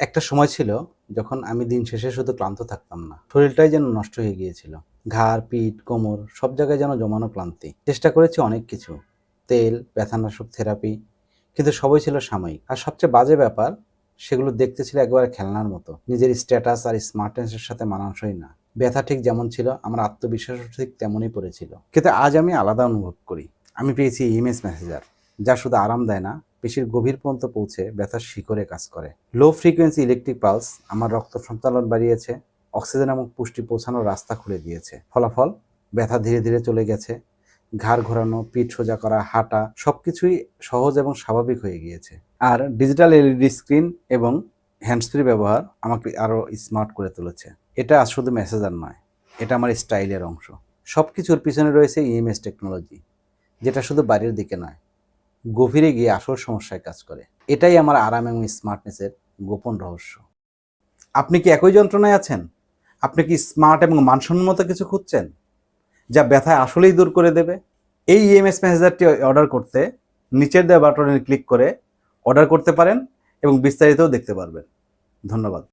একটা সময় ছিল যখন আমি দিন শেষে শুধু ক্লান্ত থাকতাম না। শরীরটাই যেন নষ্ট হয়ে গিয়েছিল। ঘাড়, পিঠ, কোমর সব জায়গায় যেন জমানো ক্লান্তি। চেষ্টা করেছি অনেক কিছু। তেল, ব্যথানাশক থেরাপি, কিন্তু সবই ছিল সাময়িক। আর সবচেয়ে বাজে ব্যাপার, সেগুলো দেখতে ছিল একবারে খেলনার মতো। নিজের স্ট্যাটাস আর স্মার্টনেসের সাথে মানানসই না। ব্যথা ঠিক যেমন ছিল, আমার আত্মবিশ্বাসও ঠিক তেমনই পড়েছিল। কিন্তু আজ আমি আলাদা অনুভব করি। আমি পেয়েছি ইমেজ মেসেজার যা শুধু আরাম দেয় না পেশির গভীর পর্যন্ত পৌঁছে ব্যথার শিকড়ে কাজ করে। লো ফ্রিকোয়েন্সি ইলেকট্রিক পালস আমার রক্ত সঞ্চালন বাড়িয়েছে অক্সিজেন এবং পুষ্টি পৌঁছানোর রাস্তা খুলে দিয়েছে। ফলাফল, ব্যথা ধীরে ধীরে চলে গেছে, ঘাড় ঘোরানো, পিঠ সোজা করা, হাঁটা সবকিছুই সহজ এবং স্বাভাবিক হয়ে গিয়েছে। আর ডিজিটাল এলইডি স্ক্রিন এবং হ্যান্ডসফ্রি ব্যবহার আমাকে আরও স্মার্ট করে তুলেছে। এটা আর শুধু মেসেজার নয়, এটা আমার স্টাইলের অংশ। সব কিছুর পিছনে রয়েছে ইএমএস টেকনোলজি যেটা শুধু বাড়ির দিকে নয় গভীরে গিয়ে আসল সমস্যায় কাজ করে। এটাই আমার আরাম এবং স্মার্টনেসের গোপন রহস্য। আপনি কি একই যন্ত্রণায় আছেন? আপনি কি স্মার্ট এবং মানসম্মত কিছু খুঁজছেন? যা ব্যথায় আসলেই দূর করে দেবে? এই ইএমএস মেসেজারটি অর্ডার করতে নিচের দেওয়া বাটনে ক্লিক করে অর্ডার করতে পারেন এবং বিস্তারিতও দেখতে পারবেন। ধন্যবাদ।